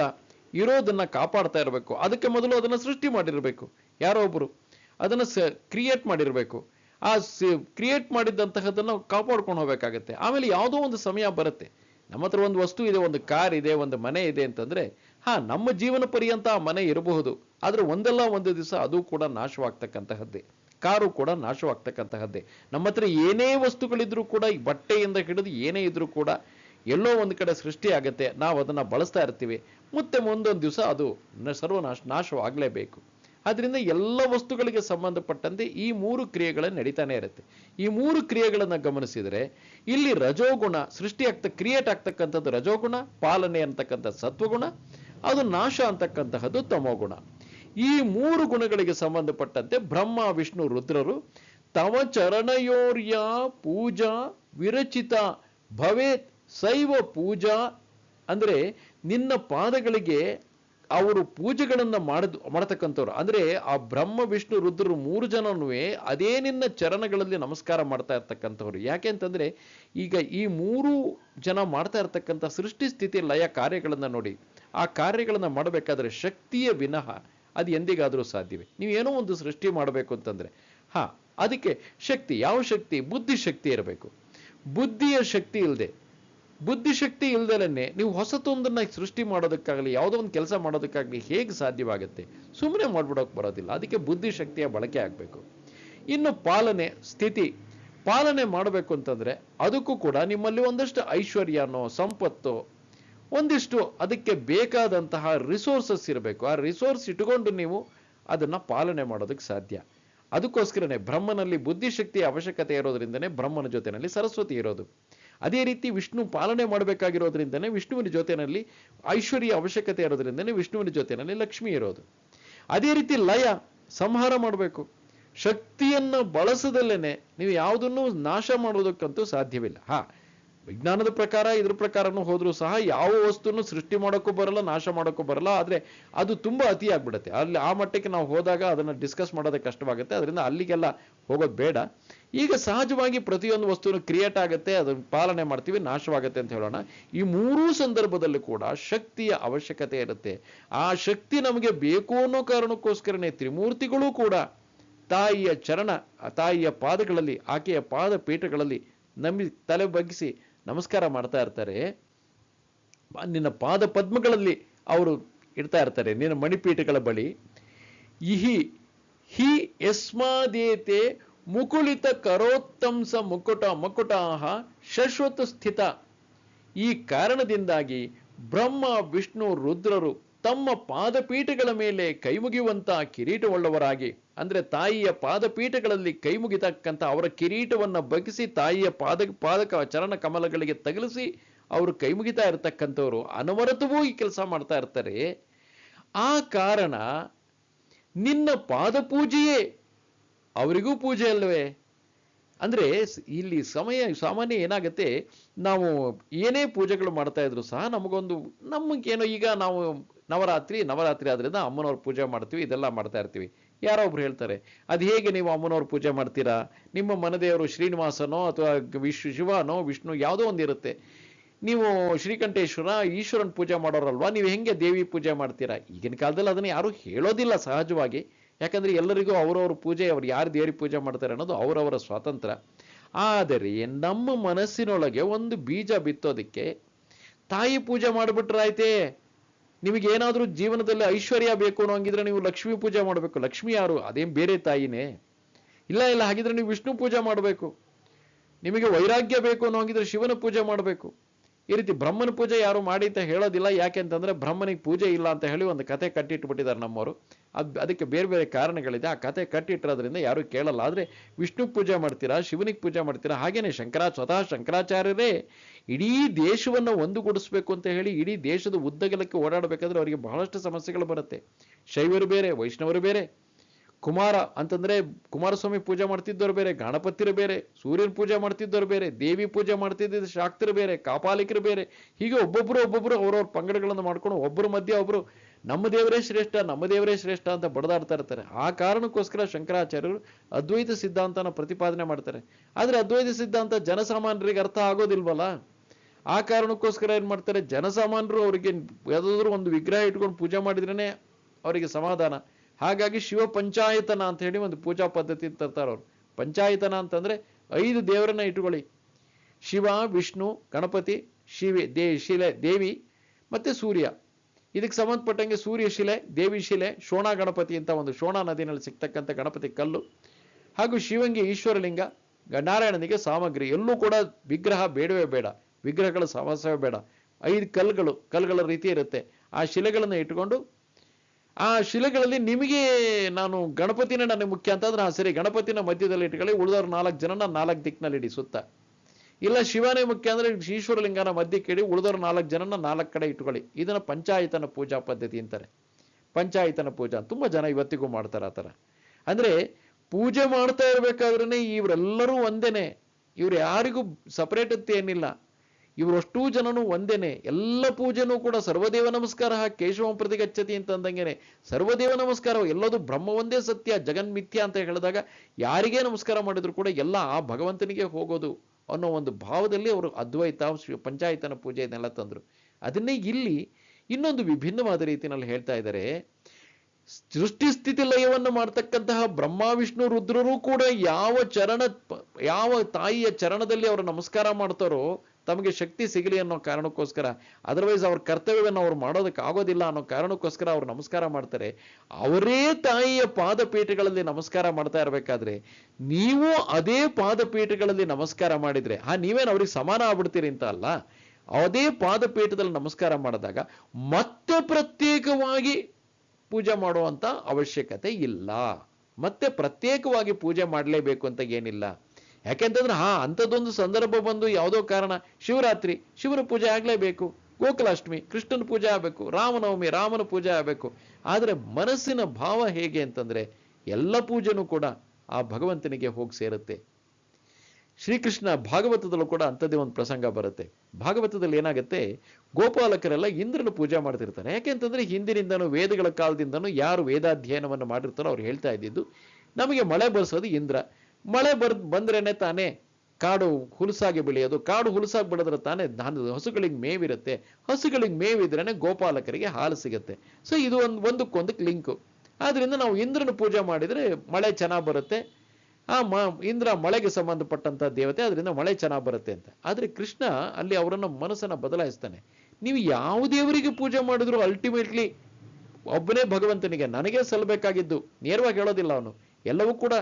ಇರೋದನ್ನ ಕಾಪಾಡ್ತಾ ಇರಬೇಕು. ಅದಕ್ಕೆ ಮೊದಲು ಅದನ್ನ ಸೃಷ್ಟಿ ಮಾಡಿರಬೇಕು. ಯಾರೋ ಒಬ್ರು ಅದನ್ನ ಕ್ರಿಯೇಟ್ ಮಾಡಿರಬೇಕು. ಆ ಕ್ರಿಯೇಟ್ ಮಾಡಿದಂತಹದನ್ನ ಕಾಪಾಡ್ಕೊಂಡು ಹೋಗ್ಬೇಕಾಗತ್ತೆ. ಆಮೇಲೆ ಯಾವುದೋ ಒಂದು ಸಮಯ ಬರುತ್ತೆ. ನಮ್ಮ ಹತ್ರ ಒಂದು ವಸ್ತು ಇದೆ, ಒಂದು ಕಾರ್ ಇದೆ, ಒಂದು ಮನೆ ಇದೆ ಅಂತಂದ್ರೆ, ಹಾ, ನಮ್ಮ ಜೀವನ ಪರ್ಯಂತ ಆ ಮನೆ ಇರಬಹುದು. ಆದ್ರೆ ಒಂದಲ್ಲ ಒಂದು ದಿವಸ ಅದು ಕೂಡ ನಾಶವಾಗ್ತಕ್ಕಂತಹದ್ದೇ. ಕಾರು ಕೂಡ ನಾಶವಾಗ್ತಕ್ಕಂತಹದ್ದೇ. ನಮ್ಮ ಹತ್ರ ಏನೇ ವಸ್ತುಗಳಿದ್ರೂ ಕೂಡ, ಈ ಬಟ್ಟೆಯಿಂದ ಹಿಡಿದು ಏನೇ ಇದ್ರೂ ಕೂಡ, ಎಲ್ಲೋ ಒಂದು ಕಡೆ ಸೃಷ್ಟಿ ಆಗುತ್ತೆ. ನಾವು ಅದನ್ನ ಬಳಸ್ತಾ ಇರ್ತೀವಿ. ಮತ್ತೆ ಮುಂದೊಂದು ದಿವಸ ಅದು ಸರ್ವನಾಶ, ನಾಶವಾಗಲೇಬೇಕು. ಆದ್ರಿಂದ ಎಲ್ಲ ವಸ್ತುಗಳಿಗೆ ಸಂಬಂಧಪಟ್ಟಂತೆ ಈ ಮೂರು ಕ್ರಿಯೆಗಳು ನಡೀತಾನೆ ಇರುತ್ತೆ. ಈ ಮೂರು ಕ್ರಿಯೆಗಳನ್ನ ಗಮನಿಸಿದರೆ ಇಲ್ಲಿ ರಜೋಗುಣ, ಸೃಷ್ಟಿ ಆಗ್ತ ಕ್ರಿಯೇಟ್ ಆಗ್ತಕ್ಕಂಥದ್ದು ರಜೋಗುಣ, ಪಾಲನೆ ಅಂತಕ್ಕಂಥ ಸತ್ವಗುಣ, ಅದು ನಾಶ ಅಂತಕ್ಕಂತಹದ್ದು ತಮೋಗುಣ. ಈ ಮೂರು ಗುಣಗಳಿಗೆ ಸಂಬಂಧಪಟ್ಟಂತೆ ಬ್ರಹ್ಮ, ವಿಷ್ಣು, ರುದ್ರರು ತವ ಚರಣಯೋರ್ಯ ಪೂಜಾ ವಿರಚಿತ ಭವೇತ್ ಶೈವ ಪೂಜಾ ಅಂದ್ರೆ ನಿನ್ನ ಪಾದಗಳಿಗೆ ಅವರು ಪೂಜೆಗಳನ್ನು ಮಾಡದ್, ಮಾಡತಕ್ಕಂಥವ್ರು. ಅಂದರೆ ಆ ಬ್ರಹ್ಮ, ವಿಷ್ಣು, ರುದ್ರರು ಮೂರು ಜನನೂ ಅದೇ ನಿನ್ನ ಚರಣಗಳಲ್ಲಿ ನಮಸ್ಕಾರ ಮಾಡ್ತಾ ಇರ್ತಕ್ಕಂಥವ್ರು. ಯಾಕೆ ಅಂತಂದರೆ ಈಗ ಈ ಮೂರು ಜನ ಮಾಡ್ತಾ ಇರ್ತಕ್ಕಂಥ ಸೃಷ್ಟಿ ಸ್ಥಿತಿ ಲಯ ಕಾರ್ಯಗಳನ್ನು ನೋಡಿ. ಆ ಕಾರ್ಯಗಳನ್ನು ಮಾಡಬೇಕಾದ್ರೆ ಶಕ್ತಿಯ ವಿನಃ ಅದು ಎಂದಿಗಾದರೂ ಸಾಧ್ಯವೇ. ನೀವು ಏನೋ ಒಂದು ಸೃಷ್ಟಿ ಮಾಡಬೇಕು ಅಂತಂದರೆ, ಹಾಂ, ಅದಕ್ಕೆ ಶಕ್ತಿ, ಯಾವ ಶಕ್ತಿ? ಬುದ್ಧಿ ಶಕ್ತಿ ಇರಬೇಕು. ಬುದ್ಧಿಯ ಶಕ್ತಿ ಇಲ್ಲದೆ ಬುದ್ಧಿಶಕ್ತಿ ಇಲ್ದಲೇ ನೀವು ಹೊಸತೊಂದನ್ನ ಸೃಷ್ಟಿ ಮಾಡೋದಕ್ಕಾಗಲಿ, ಯಾವುದೋ ಒಂದು ಕೆಲಸ ಮಾಡೋದಕ್ಕಾಗಲಿ ಹೇಗೆ ಸಾಧ್ಯವಾಗುತ್ತೆ? ಸುಮ್ಮನೆ ಮಾಡ್ಬಿಡೋಕೆ ಬರೋದಿಲ್ಲ. ಅದಕ್ಕೆ ಬುದ್ಧಿಶಕ್ತಿಯ ಬಳಕೆ ಆಗಬೇಕು. ಇನ್ನು ಪಾಲನೆ, ಸ್ಥಿತಿ. ಪಾಲನೆ ಮಾಡಬೇಕು ಅಂತಂದ್ರೆ ಅದಕ್ಕೂ ಕೂಡ ನಿಮ್ಮಲ್ಲಿ ಒಂದಷ್ಟು ಐಶ್ವರ್ಯನೋ, ಸಂಪತ್ತು, ಒಂದಿಷ್ಟು ಅದಕ್ಕೆ ಬೇಕಾದಂತಹ ರಿಸೋರ್ಸಸ್ ಇರಬೇಕು. ಆ ರಿಸೋರ್ಸ್ ಇಟ್ಕೊಂಡು ನೀವು ಅದನ್ನ ಪಾಲನೆ ಮಾಡೋದಕ್ಕೆ ಸಾಧ್ಯ. ಅದಕ್ಕೋಸ್ಕರನೇ ಬ್ರಹ್ಮನಲ್ಲಿ ಬುದ್ಧಿಶಕ್ತಿಯ ಅವಶ್ಯಕತೆ ಇರೋದ್ರಿಂದನೇ ಬ್ರಹ್ಮನ ಜೊತೆಯಲ್ಲಿ ಸರಸ್ವತಿ ಇರೋದು. ಅದೇ ರೀತಿ ವಿಷ್ಣು ಪಾಲನೆ ಮಾಡಬೇಕಾಗಿರೋದ್ರಿಂದನೇ ವಿಷ್ಣುವಿನ ಜೊತೆಯಲ್ಲಿ ಐಶ್ವರ್ಯ ಅವಶ್ಯಕತೆ ಇರೋದ್ರಿಂದನೇ ವಿಷ್ಣುವಿನ ಜೊತೆಯಲ್ಲಿ ಲಕ್ಷ್ಮಿ ಇರೋದು. ಅದೇ ರೀತಿ ಲಯ ಸಂಹಾರ ಮಾಡಬೇಕು. ಶಕ್ತಿಯನ್ನ ಬಳಸದಲ್ಲೇನೆ ನೀವು ಯಾವುದನ್ನು ನಾಶ ಮಾಡೋದಕ್ಕಂತೂ ಸಾಧ್ಯವಿಲ್ಲ. ಹಾ ವಿಜ್ಞಾನದ ಪ್ರಕಾರ, ಇದ್ರ ಪ್ರಕಾರನೂ ಹೋದ್ರೂ ಸಹ ಯಾವ ವಸ್ತುನು ಸೃಷ್ಟಿ ಮಾಡೋಕ್ಕೂ ಬರಲ್ಲ, ನಾಶ ಮಾಡೋಕ್ಕೂ ಬರಲ್ಲ. ಆದರೆ ಅದು ತುಂಬ ಅತಿ ಆಗ್ಬಿಡುತ್ತೆ. ಅಲ್ಲಿ ಆ ಮಟ್ಟಕ್ಕೆ ನಾವು ಹೋದಾಗ ಅದನ್ನು ಡಿಸ್ಕಸ್ ಮಾಡೋದಕ್ಕೆ ಕಷ್ಟವಾಗುತ್ತೆ. ಅದರಿಂದ ಅಲ್ಲಿಗೆಲ್ಲ ಹೋಗೋದು ಬೇಡ. ಈಗ ಸಹಜವಾಗಿ ಪ್ರತಿಯೊಂದು ವಸ್ತುನು ಕ್ರಿಯೇಟ್ ಆಗುತ್ತೆ ಅದನ್ನು ಪಾಲನೆ ಮಾಡ್ತೀವಿ, ನಾಶವಾಗುತ್ತೆ ಅಂತ ಹೇಳೋಣ. ಈ ಮೂರೂ ಸಂದರ್ಭದಲ್ಲೂ ಕೂಡ ಶಕ್ತಿಯ ಅವಶ್ಯಕತೆ ಇರುತ್ತೆ. ಆ ಶಕ್ತಿ ನಮಗೆ ಬೇಕು ಅನ್ನೋ ಕಾರಣಕ್ಕೋಸ್ಕರನೇ ತ್ರಿಮೂರ್ತಿಗಳು ಕೂಡ ತಾಯಿಯ ಚರಣ, ತಾಯಿಯ ಪಾದಗಳಲ್ಲಿ, ಆಕೆಯ ಪಾದ ಪೀಠಗಳಲ್ಲಿ ನಂಬಿ ತಲೆ ಬಗ್ಗಿಸಿ ನಮಸ್ಕಾರ ಮಾಡ್ತಾ ಇರ್ತಾರೆ. ನಿನ್ನ ಪಾದ ಪದ್ಮಗಳಲ್ಲಿ ಅವರು ಇಡ್ತಾ ಇರ್ತಾರೆ, ನಿನ್ನ ಮಣಿಪೀಠಗಳ ಬಳಿ. ಇಹಿ, ಹಿ ಯಸ್ಮಾದೇತೆ ಮುಕುಳಿತ ಕರೋತ್ತಂಸ ಮುಕುಟ ಮಕುಟಾಹ ಶಶ್ವತ ಸ್ಥಿತ ಈ ಕಾರಣದಿಂದಾಗಿ ಬ್ರಹ್ಮ, ವಿಷ್ಣು, ರುದ್ರರು ತಮ್ಮ ಪಾದಪೀಠಗಳ ಮೇಲೆ ಕೈಮುಗಿಯುವಂತ ಕಿರೀಟವುಳ್ಳವರಾಗಿ, ಅಂದ್ರೆ ತಾಯಿಯ ಪಾದಪೀಠಗಳಲ್ಲಿ ಕೈಮುಗಿತಕ್ಕಂಥ ಅವರ ಕಿರೀಟವನ್ನ ಬಗ್ಗಿಸಿ ತಾಯಿಯ ಪಾದ, ಪಾದಕ ಚರಣ ಕಮಲಗಳಿಗೆ ತಗಲಿಸಿ ಅವರು ಕೈಮುಗಿತಾ ಇರತಕ್ಕಂಥವ್ರು. ಅನವರತವೂ ಈ ಕೆಲಸ ಮಾಡ್ತಾ ಇರ್ತಾರೆ. ಆ ಕಾರಣ ನಿನ್ನ ಪಾದ ಪೂಜೆಯೇ ಅವರಿಗೂ ಪೂಜೆ ಅಲ್ವೇ? ಅಂದ್ರೆ ಇಲ್ಲಿ ಸಮಯ, ಸಾಮಾನ್ಯ ಏನಾಗುತ್ತೆ, ನಾವು ಏನೇ ಪೂಜೆಗಳು ಮಾಡ್ತಾ ಇದ್ರು ಸಹ ನಮಗೊಂದು, ನಮಗೇನೋ ಈಗ ನಾವು ನವರಾತ್ರಿ ನವರಾತ್ರಿ ಆದ್ರಿಂದ ಅಮ್ಮನವ್ರ ಪೂಜೆ ಮಾಡ್ತೀವಿ, ಇದೆಲ್ಲ ಮಾಡ್ತಾ ಇರ್ತೀವಿ. ಯಾರೋ ಒಬ್ರು ಹೇಳ್ತಾರೆ, ಅದು ಹೇಗೆ ನೀವು ಅಮ್ಮನವ್ರ ಪೂಜೆ ಮಾಡ್ತೀರಾ? ನಿಮ್ಮ ಮನದೇವರು ಶ್ರೀನಿವಾಸನೋ ಅಥವಾ ವಿಶ್ವ ಶಿವನೋ, ವಿಷ್ಣು ಯಾವುದೋ ಒಂದು ಇರುತ್ತೆ. ನೀವು ಶ್ರೀಕಂಠೇಶ್ವರ, ಈಶ್ವರನ ಪೂಜೆ ಮಾಡೋರಲ್ವಾ? ನೀವು ಹೆಂಗೆ ದೇವಿ ಪೂಜೆ ಮಾಡ್ತೀರಾ? ಈಗಿನ ಕಾಲದಲ್ಲಿ ಅದನ್ನು ಯಾರೂ ಹೇಳೋದಿಲ್ಲ ಸಹಜವಾಗಿ. ಯಾಕಂದ್ರೆ ಎಲ್ಲರಿಗೂ ಅವರವ್ರ ಪೂಜೆ, ಅವ್ರು ಯಾರು ದೇವರಿಗೆ ಪೂಜೆ ಮಾಡ್ತಾರೆ ಅನ್ನೋದು ಅವರವರ ಸ್ವಾತಂತ್ರ್ಯ. ಆದರೆ ನಮ್ಮ ಮನಸ್ಸಿನೊಳಗೆ ಒಂದು ಬೀಜ ಬಿತ್ತೋದಕ್ಕೆ ತಾಯಿ ಪೂಜೆ ಮಾಡಿಬಿಟ್ರಾಯ್ತೇ. ನಿಮಗೆ ಏನಾದರೂ ಜೀವನದಲ್ಲಿ ಐಶ್ವರ್ಯ ಬೇಕು ಅನ್ನೋ ಹಂಗಿದ್ರೆ ನೀವು ಲಕ್ಷ್ಮೀ ಪೂಜೆ ಮಾಡಬೇಕು. ಲಕ್ಷ್ಮಿ ಯಾರು? ಅದೇನ್ ಬೇರೆ ತಾಯಿನೇ? ಇಲ್ಲ ಇಲ್ಲ, ಹಾಗಿದ್ರೆ ನೀವು ವಿಷ್ಣು ಪೂಜೆ ಮಾಡಬೇಕು. ನಿಮಗೆ ವೈರಾಗ್ಯ ಬೇಕು ಅನ್ನೋ ಹಂಗಿದ್ರೆ ಶಿವನ ಪೂಜೆ ಮಾಡಬೇಕು. ಈ ರೀತಿ ಬ್ರಹ್ಮನ ಪೂಜೆ ಯಾರು ಮಾಡಿ ಅಂತ ಹೇಳೋದಿಲ್ಲ. ಯಾಕೆ ಅಂತಂದ್ರೆ ಬ್ರಹ್ಮನಿಗೆ ಪೂಜೆ ಇಲ್ಲ ಅಂತ ಹೇಳಿ ಒಂದು ಕತೆ ಕಟ್ಟಿಟ್ಬಿಟ್ಟಿದ್ದಾರೆ ನಮ್ಮವರು. ಅದ್, ಅದಕ್ಕೆ ಬೇರೆ ಬೇರೆ ಕಾರಣಗಳಿದೆ. ಆ ಕತೆ ಕಟ್ಟಿಟ್ಟಿರೋದ್ರಿಂದ ಯಾರು ಕೇಳಲ್ಲ. ಆದ್ರೆ ವಿಷ್ಣು ಪೂಜೆ ಮಾಡ್ತೀರಾ? ಶಿವನಿಗೆ ಪೂಜೆ ಮಾಡ್ತೀರಾ? ಹಾಗೇನೆ ಶಂಕರ, ಸ್ವತಃ ಶಂಕರಾಚಾರ್ಯರೇ ಇಡೀ ದೇಶವನ್ನ ಒಂದುಗೂಡಿಸ್ಬೇಕು ಅಂತ ಹೇಳಿ ಇಡೀ ದೇಶದ ಉದ್ದಗಲಕ್ಕೆ ಓಡಾಡಬೇಕಾದ್ರೆ ಅವರಿಗೆ ಬಹಳಷ್ಟು ಸಮಸ್ಯೆಗಳು ಬರುತ್ತೆ. ಶೈವರು ಬೇರೆ, ವೈಷ್ಣವರು ಬೇರೆ, ಕುಮಾರ ಅಂತಂದ್ರೆ ಕುಮಾರಸ್ವಾಮಿ ಪೂಜೆ ಮಾಡ್ತಿದ್ದವ್ರು ಬೇರೆ, ಗಣಪತಿರು ಬೇರೆ, ಸೂರ್ಯನ ಪೂಜೆ ಮಾಡ್ತಿದ್ದವ್ರು ಬೇರೆ, ದೇವಿ ಪೂಜೆ ಮಾಡ್ತಿದ್ದ ಶಾಕ್ತರು ಬೇರೆ, ಕಾಪಾಲಿಕರು ಬೇರೆ, ಹೀಗೆ ಒಬ್ಬೊಬ್ರು ಒಬ್ಬೊಬ್ರು ಅವರವ್ರ ಪಂಗಡಗಳನ್ನು ಮಾಡ್ಕೊಂಡು ಒಬ್ಬರ ಮಧ್ಯೆ ಒಬ್ರು ನಮ್ಮ ದೇವರೇ ಶ್ರೇಷ್ಠ, ನಮ್ಮ ದೇವರೇ ಶ್ರೇಷ್ಠ ಅಂತ ಬಡದಾಡ್ತಾ ಇರ್ತಾರೆ. ಆ ಕಾರಣಕ್ಕೋಸ್ಕರ ಶಂಕರಾಚಾರ್ಯರು ಅದ್ವೈತ ಸಿದ್ಧಾಂತನ ಪ್ರತಿಪಾದನೆ ಮಾಡ್ತಾರೆ. ಆದ್ರೆ ಅದ್ವೈತ ಸಿದ್ಧಾಂತ ಜನಸಾಮಾನ್ಯರಿಗೆ ಅರ್ಥ ಆಗೋದಿಲ್ವಲ್ಲ? ಆ ಕಾರಣಕ್ಕೋಸ್ಕರ ಏನ್ ಮಾಡ್ತಾರೆ? ಜನಸಾಮಾನ್ಯರು ಅವರಿಗೆ ಯಾವ್ದಾದ್ರು ಒಂದು ವಿಗ್ರಹ ಇಟ್ಕೊಂಡು ಪೂಜೆ ಮಾಡಿದ್ರೇನೆ ಅವರಿಗೆ ಸಮಾಧಾನ. ಹಾಗಾಗಿ ಶಿವ ಪಂಚಾಯತನ ಅಂತ ಹೇಳಿ ಒಂದು ಪೂಜಾ ಪದ್ಧತಿ ತರ್ತಾರೆ ಅವ್ರು. ಪಂಚಾಯತನ ಅಂತಂದ್ರೆ ಐದು ದೇವರನ್ನ ಇಟ್ಕೊಳ್ಳಿ. ಶಿವ, ವಿಷ್ಣು, ಗಣಪತಿ, ಶಿವೆ, ದೇ, ಶಿಲೆ, ದೇವಿ ಮತ್ತೆ ಸೂರ್ಯ. ಇದಕ್ಕೆ ಸಂಬಂಧಪಟ್ಟಂಗೆ ಸೂರ್ಯಶಿಲೆ ದೇವಿಶಿಲೆ ದೇವಿ ಶಿಲೆ, ಶೋಣ ಗಣಪತಿ ಅಂತ ಒಂದು ಶೋಣ ನದಿನಲ್ಲಿ ಸಿಗ್ತಕ್ಕಂಥ ಗಣಪತಿ ಕಲ್ಲು ಹಾಗೂ ಶಿವಂಗಿ ಈಶ್ವರಲಿಂಗ ನಾರಾಯಣನಿಗೆ ಸಾಮಗ್ರಿ. ಎಲ್ಲೂ ಕೂಡ ವಿಗ್ರಹ ಬೇಡವೇ ಬೇಡ. ವಿಗ್ರಹಗಳ ಸಮಸ್ಯೆ ಬೇಡ. ಐದು ಕಲ್ಲುಗಳು, ಕಲ್ಲುಗಳ ರೀತಿ ಇರುತ್ತೆ. ಆ ಶಿಲೆಗಳನ್ನು ಇಟ್ಕೊಂಡು ಆ ಶಿಲೆಗಳಲ್ಲಿ ನಿಮಗೆ ನಾನು ಗಣಪತಿನ ನನಗೆ ಮುಖ್ಯ ಅಂತಂದ್ರೆ ಆ ಸರಿ ಗಣಪತಿನ ಮಧ್ಯದಲ್ಲಿ ಇಟ್ಕೊಳ್ಳಿ, ಉಳಿದವ್ರು ನಾಲ್ಕು ಜನನ ನಾಲ್ಕು ದಿಕ್ಕಿನಲ್ಲಿ ಇಡಿ ಸುತ್ತ. ಇಲ್ಲ ಶಿವನೇ ಮುಖ್ಯ ಅಂದ್ರೆ ಈಶ್ವರಲಿಂಗನ ಮಧ್ಯೆ ಕೇಳಿ ಉಳಿದವರು ನಾಲ್ಕು ಜನನ ನಾಲ್ಕು ಕಡೆ ಇಟ್ಕೊಳ್ಳಿ. ಇದನ್ನ ಪಂಚಾಯತನ ಪೂಜಾ ಪದ್ಧತಿ ಅಂತಾರೆ. ಪಂಚಾಯತನ ಪೂಜಾ ತುಂಬಾ ಜನ ಇವತ್ತಿಗೂ ಮಾಡ್ತಾರೆ ಆ ಥರ ಅಂದ್ರೆ ಪೂಜೆ ಮಾಡ್ತಾ ಇರಬೇಕಾದ್ರೆ ಇವರೆಲ್ಲರೂ ಒಂದೇನೆ. ಇವ್ರು ಯಾರಿಗೂ ಸಪರೇಟ್ ಅಂತ ಏನಿಲ್ಲ ಇವರಷ್ಟೂ ಜನನು ಒಂದೇನೆ. ಎಲ್ಲ ಪೂಜೆನೂ ಕೂಡ ಸರ್ವದೇವ ನಮಸ್ಕಾರ ಕೇಶವಂ ಪ್ರತಿಗಚ್ಚತಿ ಅಂತ ಅಂದಂಗೆನೆ. ಸರ್ವದೇವ ನಮಸ್ಕಾರ, ಎಲ್ಲದು ಬ್ರಹ್ಮ ಒಂದೇ ಸತ್ಯ ಜಗನ್ಮಿಥ್ಯ ಅಂತ ಹೇಳಿದಾಗ ಯಾರಿಗೇ ನಮಸ್ಕಾರ ಮಾಡಿದ್ರು ಕೂಡ ಎಲ್ಲ ಆ ಭಗವಂತನಿಗೆ ಹೋಗೋದು. ಅನ್ನೋ ಒಂದು ಭಾವದಲ್ಲಿ ಅವರು ಅದ್ವೈತ ಪಂಚಾಯತನ ಪೂಜೆ ಇದನ್ನೆಲ್ಲ ತಂದ್ರು. ಅದನ್ನೇ ಇಲ್ಲಿ ಇನ್ನೊಂದು ವಿಭಿನ್ನವಾದ ರೀತಿಯಲ್ಲಿ ಹೇಳ್ತಾ ಇದ್ದಾರೆ. ಸೃಷ್ಟಿ ಸ್ಥಿತಿ ಲಯವನ್ನು ಮಾಡ್ತಕ್ಕಂತಹ ಬ್ರಹ್ಮ, ವಿಷ್ಣು, ರುದ್ರರು ಕೂಡ ಯಾವ ಚರಣ, ಯಾವ ತಾಯಿಯ ಚರಣದಲ್ಲಿ ಅವರು ನಮಸ್ಕಾರ ಮಾಡ್ತಾರೋ ತಮಗೆ ಶಕ್ತಿ ಸಿಗಲಿ ಅನ್ನೋ ಕಾರಣಕ್ಕೋಸ್ಕರ ಅದರ್ವೈಸ್ ಅವ್ರ ಕರ್ತವ್ಯವನ್ನು ಅವ್ರು ಮಾಡೋದಕ್ಕೆ ಆಗೋದಿಲ್ಲ ಅನ್ನೋ ಕಾರಣಕ್ಕೋಸ್ಕರ ಅವ್ರು ನಮಸ್ಕಾರ ಮಾಡ್ತಾರೆ. ಅವರೇ ತಾಯಿಯ ಪಾದಪೀಠಗಳಲ್ಲಿ ನಮಸ್ಕಾರ ಮಾಡ್ತಾ ಇರಬೇಕಾದ್ರೆ, ನೀವು ಅದೇ ಪಾದಪೀಠಗಳಲ್ಲಿ ನಮಸ್ಕಾರ ಮಾಡಿದ್ರೆ ಆ ನೀವೇನು ಅವ್ರಿಗೆ ಸಮಾನ ಆಗ್ಬಿಡ್ತೀರಿ ಅಂತ ಅಲ್ಲ. ಅದೇ ಪಾದಪೀಠದಲ್ಲಿ ನಮಸ್ಕಾರ ಮಾಡಿದಾಗ ಮತ್ತೆ ಪ್ರತ್ಯೇಕವಾಗಿ ಪೂಜೆ ಮಾಡುವಂಥ ಅವಶ್ಯಕತೆ ಇಲ್ಲ. ಮತ್ತೆ ಪ್ರತ್ಯೇಕವಾಗಿ ಪೂಜೆ ಮಾಡಲೇಬೇಕು ಅಂತ ಏನಿಲ್ಲ. ಯಾಕೆಂತಂದ್ರೆ, ಹಾ ಅಂಥದ್ದೊಂದು ಸಂದರ್ಭ ಬಂದು ಯಾವುದೋ ಕಾರಣ ಶಿವರಾತ್ರಿ ಶಿವನ ಪೂಜೆ ಆಗಲೇಬೇಕು, ಗೋಕುಲಾಷ್ಟಮಿ, ಕೃಷ್ಣನ ಪೂಜೆ ಆಗಬೇಕು, ರಾಮನವಮಿ, ರಾಮನ ಪೂಜೆ ಆಗಬೇಕು. ಆದರೆ ಮನಸ್ಸಿನ ಭಾವ ಹೇಗೆ ಅಂತಂದ್ರೆ, ಎಲ್ಲ ಪೂಜೆನೂ ಕೂಡ ಆ ಭಗವಂತನಿಗೆ ಹೋಗಿ ಸೇರುತ್ತೆ. ಶ್ರೀಕೃಷ್ಣ ಭಾಗವತದಲ್ಲೂ ಕೂಡ ಅಂಥದ್ದೇ ಒಂದು ಪ್ರಸಂಗ ಬರುತ್ತೆ. ಭಾಗವತದಲ್ಲಿ ಏನಾಗುತ್ತೆ, ಗೋಪಾಲಕರೆಲ್ಲ ಇಂದ್ರನ ಪೂಜೆ ಮಾಡ್ತಿರ್ತಾರೆ. ಯಾಕೆಂತಂದ್ರೆ ಹಿಂದಿನಿಂದನೂ, ವೇದಗಳ ಕಾಲದಿಂದನೂ ಯಾರು ವೇದಾಧ್ಯಯನವನ್ನು ಮಾಡಿರ್ತಾರೋ ಅವ್ರು ಹೇಳ್ತಾ ಇದ್ದಿದ್ದು, ನಮಗೆ ಮಳೆ ಬರೆಸೋದು ಇಂದ್ರ. ಮಳೆ ಬರ್, ಬಂದ್ರೇನೆ ತಾನೇ ಕಾಡು ಹುಲಸಾಗಿ ಬೆಳೆಯೋದು. ಕಾಡು ಹುಲಸಾಗಿ ಬೆಳೆದ್ರೆ ತಾನೇ ಧಾನ್ಯ ಹಸುಗಳಿಗೆ ಮೇವಿರುತ್ತೆ. ಹಸುಗಳಿಗೆ ಮೇವಿದ್ರೇನೆ ಗೋಪಾಲಕರಿಗೆ ಹಾಲು ಸಿಗುತ್ತೆ. ಸೊ, ಇದು ಒಂದು ಒಂದಕ್ಕೊಂದಕ್ಕೆ ಲಿಂಕು. ಆದ್ರಿಂದ ನಾವು ಇಂದ್ರನ ಪೂಜೆ ಮಾಡಿದ್ರೆ ಮಳೆ ಚೆನ್ನಾಗಿ ಬರುತ್ತೆ. ಆ ಮ, ಇಂದ್ರ ಮಳೆಗೆ ಸಂಬಂಧಪಟ್ಟಂತ ದೇವತೆ ಅದರಿಂದ ಮಳೆ ಚೆನ್ನಾಗಿ ಬರುತ್ತೆ ಅಂತ. ಆದ್ರೆ ಕೃಷ್ಣ ಅಲ್ಲಿ ಅವರನ್ನ ಮನಸ್ಸನ್ನ ಬದಲಾಯಿಸ್ತಾನೆ. ನೀವು ಯಾವ ದೇವರಿಗೆ ಪೂಜೆ ಮಾಡಿದ್ರು ಅಲ್ಟಿಮೇಟ್ಲಿ ಒಬ್ಬನೇ ಭಗವಂತನಿಗೆ ನನಗೆ ಸಲ್ಲಬೇಕಾಗಿದ್ದು ನೇರವಾಗಿ ಹೇಳೋದಿಲ್ಲ ಅವನು. ಎಲ್ಲವೂ ಕೂಡ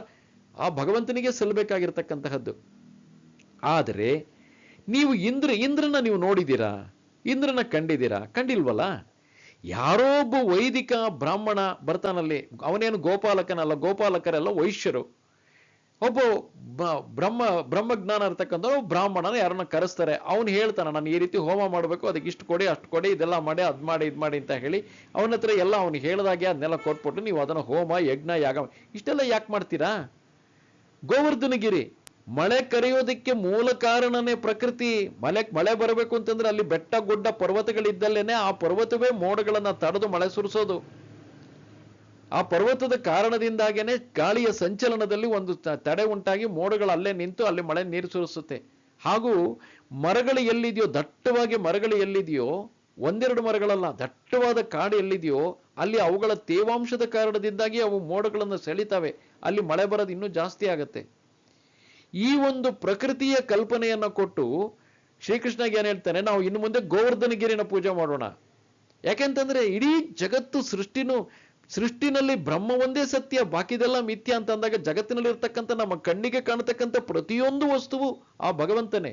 ಆ ಭಗವಂತನಿಗೆ ಸಲ್ಲಬೇಕಾಗಿರ್ತಕ್ಕಂತಹದ್ದು. ಆದರೆ, ನೀವು ಇಂದ್ರ, ಇಂದ್ರನ ನೀವು ನೋಡಿದ್ದೀರಾ? ಇಂದ್ರನ ಕಂಡಿದ್ದೀರಾ? ಕಂಡಿಲ್ವಲ್ಲ? ಯಾರೋ ಒಬ್ಬ ವೈದಿಕ ಬ್ರಾಹ್ಮಣ ಬರ್ತಾನಲ್ಲಿ, ಅವನೇನು ಗೋಪಾಲಕನಲ್ಲ, ಗೋಪಾಲಕರೆಲ್ಲ ವೈಶ್ಯರು. ಒಬ್ಬ ಬ್ರಹ್ಮ, ಬ್ರಹ್ಮಜ್ಞಾನ ಇರ್ತಕ್ಕಂಥ ಬ್ರಾಹ್ಮಣನ ಯಾರನ್ನ ಕರೆಸ್ತಾರೆ. ಅವನು ಹೇಳ್ತಾನೆ, ನಾನು ಈ ರೀತಿ ಹೋಮ ಮಾಡಬೇಕು, ಅದಕ್ಕೆ ಇಷ್ಟು ಕೊಡಿ, ಅಷ್ಟು ಕೊಡಿ, ಇದೆಲ್ಲ ಮಾಡಿ, ಅದು ಮಾಡಿ, ಇದು ಮಾಡಿ ಅಂತ ಹೇಳಿ ಅವನ ಹತ್ರ ಎಲ್ಲ ಅವ್ನು ಹೇಳ್ದಾಗೆ ಅದನ್ನೆಲ್ಲ ಕೊಟ್ಬಿಟ್ಟು ನೀವು ಅದನ್ನು ಹೋಮ, ಯಜ್ಞ, ಯಾಗ, ಇಷ್ಟೆಲ್ಲ ಯಾಕೆ ಮಾಡ್ತೀರಾ? ಗೋವರ್ಧನಗಿರಿ, ಮಳೆ ಕರೆಯೋದಕ್ಕೆ ಮೂಲ ಕಾರಣನೇ ಪ್ರಕೃತಿ. ಮಳೆ ಮಳೆ ಬರಬೇಕು ಅಂತಂದ್ರೆ ಅಲ್ಲಿ ಬೆಟ್ಟ, ಗುಡ್ಡ, ಪರ್ವತಗಳಿದ್ದಲ್ಲೇನೆ ಆ ಪರ್ವತವೇ ಮೋಡಗಳನ್ನ ತಡೆದು ಮಳೆ ಸುರಿಸೋದು. ಆ ಪರ್ವತದ ಕಾರಣದಿಂದಾಗೇನೆ ಗಾಳಿಯ ಸಂಚಲನದಲ್ಲಿ ಒಂದು ತಡೆ ಉಂಟಾಗಿ ಮೋಡಗಳು ಅಲ್ಲೇ ನಿಂತು ಅಲ್ಲಿ ಮಳೆ ನೀರು ಸುರಿಸುತ್ತೆ. ಹಾಗೂ ಮರಗಳು ಎಲ್ಲಿದೆಯೋ, ದಟ್ಟವಾಗಿ ಮರಗಳು ಎಲ್ಲಿದೆಯೋ, ಒಂದೆರಡು ಮರಗಳಲ್ಲ, ದಟ್ಟವಾದ ಕಾಡು ಎಲ್ಲಿದೆಯೋ ಅಲ್ಲಿ ಅವುಗಳ ತೇವಾಂಶದ ಕಾರಣದಿಂದಾಗಿ ಅವು ಮೋಡಗಳನ್ನು ಸೆಳಿತವೆ. ಅಲ್ಲಿ ಮಳೆ ಬರೋದು ಇನ್ನೂ ಜಾಸ್ತಿ ಆಗತ್ತೆ. ಈ ಒಂದು ಪ್ರಕೃತಿಯ ಕಲ್ಪನೆಯನ್ನ ಕೊಟ್ಟು ಶ್ರೀಕೃಷ್ಣಗೆ ಏನ್ ಹೇಳ್ತಾನೆ, ನಾವು ಇನ್ನು ಮುಂದೆ ಗೋವರ್ಧನಗಿರಿನ ಪೂಜೆ ಮಾಡೋಣ. ಯಾಕೆಂತಂದ್ರೆ ಇಡೀ ಜಗತ್ತು ಸೃಷ್ಟಿನೂ, ಸೃಷ್ಟಿನಲ್ಲಿ ಬ್ರಹ್ಮ ಒಂದೇ ಸತ್ಯ, ಬಾಕಿದೆಲ್ಲ ಮಿಥ್ಯ ಅಂತ ಅಂದಾಗ ಜಗತ್ತಿನಲ್ಲಿ ಇರ್ತಕ್ಕಂಥ ನಮ್ಮ ಕಣ್ಣಿಗೆ ಕಾಣತಕ್ಕಂಥ ಪ್ರತಿಯೊಂದು ವಸ್ತುವು ಆ ಭಗವಂತನೇ.